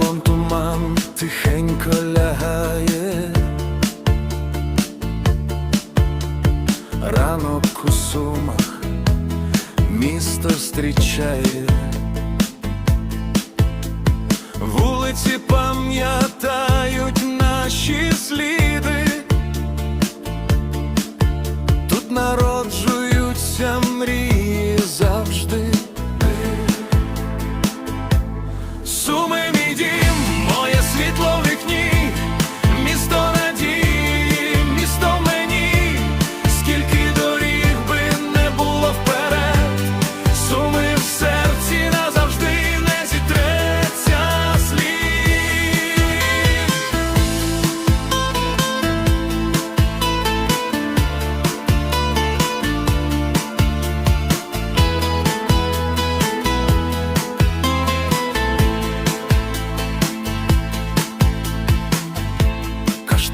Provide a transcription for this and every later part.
ремеслом туман тихенько лягає. Ранок у сумах місто зустрічає. Вулиці пам'ятають наші сліди.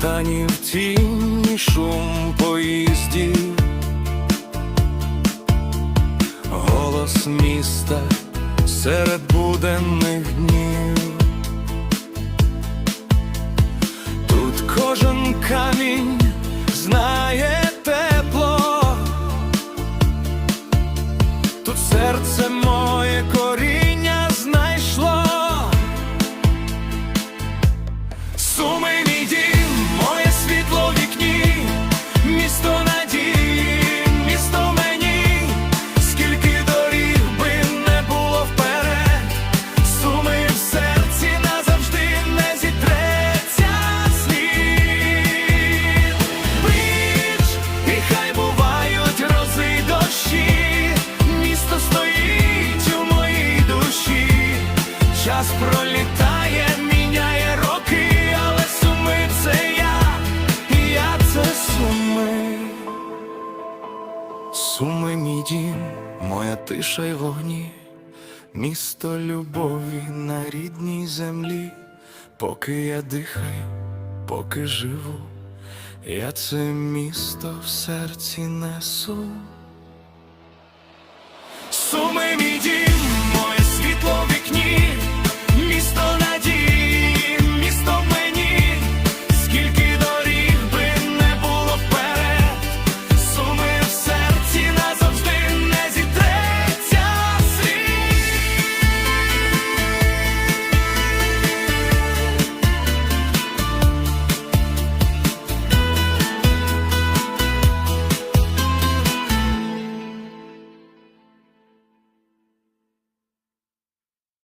Каштанів тіні шум поїздів, голос міста серед буденних днів. Дім, моя тиша й вогні, місто любові на рідній землі, поки я дихаю, поки живу, я це місто в серці несу. Суми мій дім,